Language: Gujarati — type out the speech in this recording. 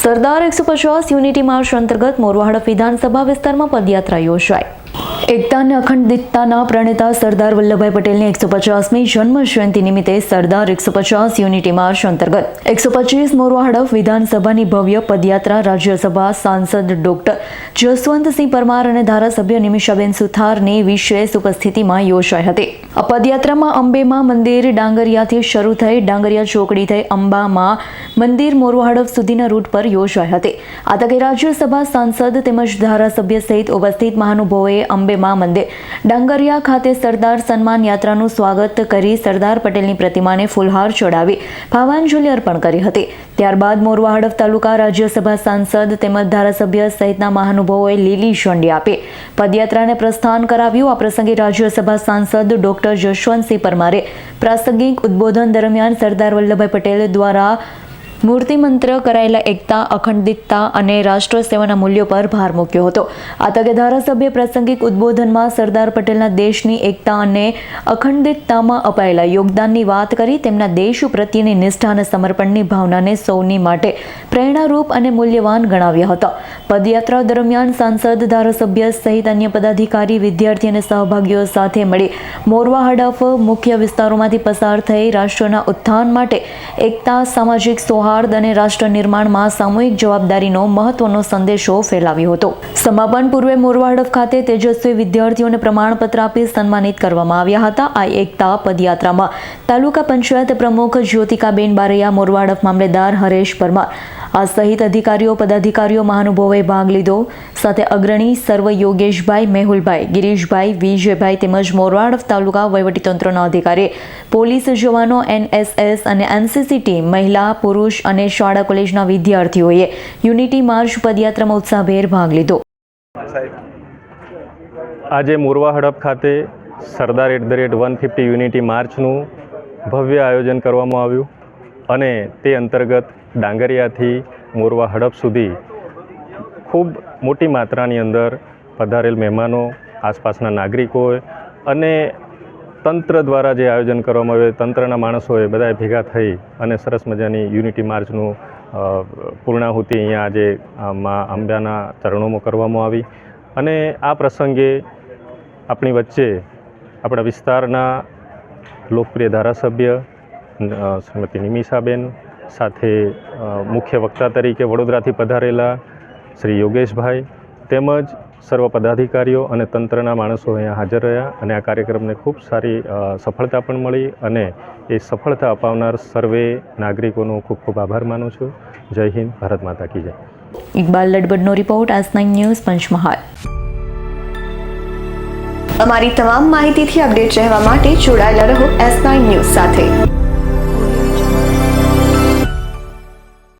સરદાર એકસો પચાસ યુનિટી માર્ચ અંતર્ગત મોરવાહડ વિધાનસભા વિસ્તારમાં પદયાત્રા યોજાઈ. એકતા અને અખંડિતતાના પ્રણેતા સરદાર વલ્લભભાઈ પટેલની એકસો પચાસમી જન્મ જયંતિ નિમિત્તે સરદાર એકસો પચાસ યુનિટી માર્ચ અંતર્ગત એકસો પચીસ મોરવા હડફ વિધાનસભાની ભવ્ય પદયાત્રા રાજ્યસભા સાંસદ ડોક્ટર જસવંતસિંહ પરમાર અને ધારાસભ્ય નિમિષાબેન સુથારની વિશેષ ઉપસ્થિતિમાં યોજાઈ હતી. આ પદયાત્રામાં અંબેમાં મંદિર ડાંગરિયાથી શરૂ થઈ ડાંગરિયા ચોકડી થઈ અંબામાં મંદિર મોરવા સુધીના રૂટ પર યોજાઈ હતી. આ તકે રાજ્યસભા સાંસદ તેમજ ધારાસભ્ય સહિત ઉપસ્થિત મહાનુભાવોએ અંબેમાં મંદિર ડાંગરિયા ખાતે સરદાર સન્માન યાત્રાનું સ્વાગત કરી સરદાર પટેલની પ્રતિમાને ફૂલહાર ચડાવી ભાવાંજલિ અર્પણ કરી હતી. ત્યારબાદ મોરવા હડફ તાલુકા રાજ્યસભા સાંસદ તેમજ ધારાસભ્ય સહિતના મહાનુભાવોએ લીલી ઝંડી આપી. પદયાત્રાને પ્રસ્થાન કરાવ્યું. આ પ્રસંગે રાજ્યસભા સાંસદ ડોક્ટર જશવંતસિંહ પરમારે પ્રાસંગિક ઉદ્બોધન દરમિયાન સરદાર વલ્લભભાઈ પટેલ દ્વારા મૂર્તિમંત્ર કરાયેલા એકતા, અખંડિતતા અને રાષ્ટ્ર સેવાના મૂલ્યો પર ભાર મૂક્યો હતો. આ તકે ધારાસભ્ય પ્રાસંગિક ઉદ્બોધનમાં સરદાર પટેલના દેશની એકતા અને અખંડિતતામાં અપાયેલા યોગદાનની વાત કરી, તેમના દેશ પ્રત્યેની નિષ્ઠા અને સમર્પણની ભાવનાને સૌની માટે પ્રેરણારૂપ અને મૂલ્યવાન ગણાવ્યા હતા. પદયાત્રા દરમિયાન સાંસદ, ધારાસભ્ય સહિત અન્ય પદાધિકારી, વિદ્યાર્થી અને સહભાગીઓ સાથે મળી મોરવા હડફ મુખ્ય વિસ્તારોમાંથી પસાર થઈ રાષ્ટ્રના ઉત્થાન માટે એકતા, સામાજિક સૌહાર્દ અને રાષ્ટ્ર નિર્માણમાં સામૂહિક જવાબદારીનો મહત્વનો સંદેશો ફેલાવ્યો હતો. સમાપન પૂર્વે મોરવાડફ ખાતે તેજસ્વી વિદ્યાર્થીઓને પ્રમાણપત્ર આપી સન્માનિત કરવામાં આવ્યા હતા. આ એકતા પદયાત્રામાં તાલુકા પંચાયત પ્રમુખ જ્યોતિકાબેન બારૈયા મોરવાડફ મામલેદાર હરેશ પરમાર આ સહિત અધિકારીઓ, પદાધિકારીઓ મહાનુભાવોએ ભાગ લીધો. સાથે અગ્રણી સર્વ યોગેશભાઈ મેહુલભાઈ, ગિરીશભાઈ વિજયભાઈ તેમજ મોરવાડ તાલુકા વહીવટીતંત્રના અધિકારી, પોલીસ જવાનો, એનએસએસ અને એનસીસી ટીમ, મહિલા, પુરુષ અને શાળા કોલેજના વિદ્યાર્થીઓએ યુનિટી માર્ચ પદયાત્રામાં ઉત્સાહભેર ભાગ લીધો. આજે મોરવા હડપ ખાતે Sardar at the rate one fifty unity માર્ચનું ભવ્ય આયોજન કરવામાં આવ્યું. અને તે અંતર્ગત ડાંગરિયાથી મોરવા હડપ સુધી ખૂબ મોટી માત્રાની અંદર પધારેલ મહેમાનો, આસપાસના નાગરિકોએ અને તંત્ર દ્વારા જે આયોજન કરવામાં આવ્યું, તંત્રના માણસોએ બધાએ ભેગા થઈ અને સરસ મજાની યુનિટી માર્ચનું પૂર્ણાહુતિ અહીંયા આજે મા અંબાના ચરણોમાં કરવામાં આવી. અને આ પ્રસંગે આપણી વચ્ચે આપણા વિસ્તારના લોકપ્રિય ધારાસભ્ય શ્રીમતી નિમિષાબેન સાથે મુખ્ય વક્તા તરીકે વડોદરાથી પધારેલા શ્રી યોગેશભાઈ તેમજ સર્વ પદાધિકારીઓ અને તંત્રના માણસો અહીંયા હાજર રહ્યા અને આ કાર્યક્રમને ખૂબ સારી સફળતા પણ મળી અને એ સફળતા અપાવનાર સર્વે નાગરિકોનો ખૂબ ખૂબ આભાર માનું છું. જય હિન્દ ભારત માતા કી જય. ઇકબાલ લડબડનો રિપોર્ટ આજ નાઇન ન્યૂઝ પંચમહાલ. અમારી તમામ માહિતીથી અપડેટ રહેવા માટે જોડાયેલા રહો એસ નાઇન ન્યૂઝ સાથે.